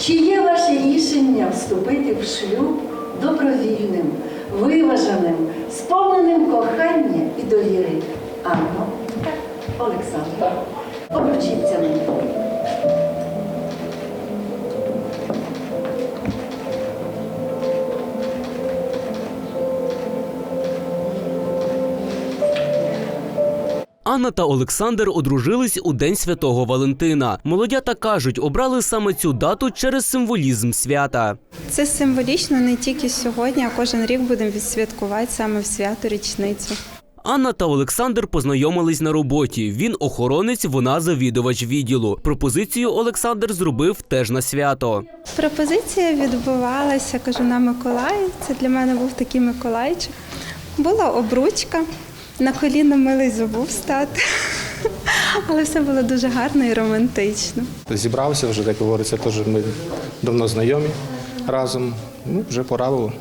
Чи є ваше рішення вступити в шлюб добровільним, виваженим, сповненим кохання і довіри? Анно, Олександра, обручіться мені. Анна та Олександр одружились у День Святого Валентина. Молодята кажуть, обрали саме цю дату через символізм свята. Це символічно не тільки сьогодні, а кожен рік будемо відсвяткувати саме в свято річницю. Анна та Олександр познайомились на роботі. Він охоронець, вона завідувач відділу. Пропозицію Олександр зробив теж на свято. Пропозиція відбувалася, кажу, на Миколаїв. Це для мене був такий Миколайчик. Була обручка, на коліно милий забув стати. Але все було дуже гарно і романтично. Зібрався вже, як говориться, теж ми давно знайомі разом. Ну, вже пора було.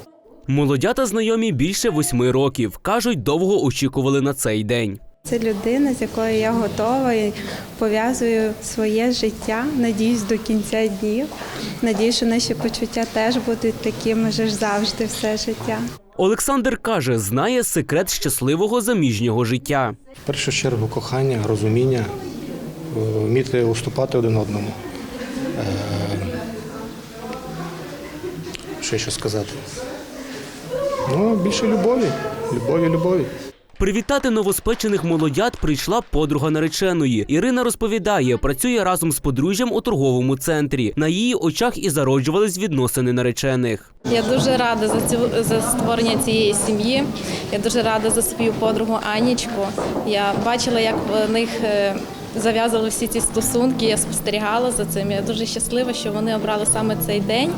Молодята знайомі більше восьми років. кажуть, довго очікували на цей день. Це людина, з якою я готова і пов'язую своє життя. Надіюсь, до кінця днів. Надіюсь, що наші почуття теж будуть такими ж завжди все життя. Олександр каже, знає секрет щасливого заміжнього життя. В першу чергу кохання, розуміння, е, вміти уступати один одному. Е, Що ще сказати? Ну, більше любові. Любові, любові. Привітати новоспечених молодят прийшла подруга нареченої. Ірина розповідає, працює разом з подружжям у торговому центрі. На її очах і зароджувались відносини наречених. Я дуже рада за цю за створення цієї сім'ї. Я дуже рада за свою подругу Анічку. Я бачила, як в них е, зав'язували всі ці стосунки. Я спостерігала за цим. Я дуже щаслива, що вони обрали саме цей день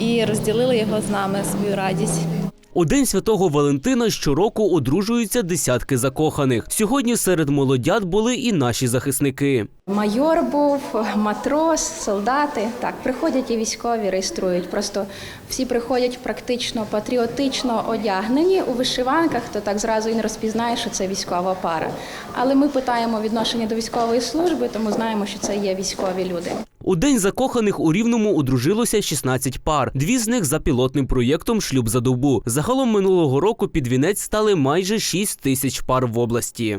і розділили його з нами свою радість. У день святого Валентина щороку одружуються десятки закоханих. Сьогодні серед молодят були і наші захисники. Майор був, матрос, солдати. Так, приходять і військові реєструють. Просто всі приходять практично патріотично одягнені у вишиванках, то так зразу і не розпізнає, що це військова пара. Але ми питаємо відношення до військової служби, тому знаємо, що це є військові люди. У день закоханих у Рівному одружилося 16 пар. Дві з них за пілотним проєктом Шлюб за добу. Загалом минулого року під вінець стали майже 6 тисяч пар в області.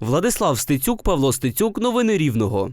Владислав Стецюк, Павло Стецюк. Новини Рівного.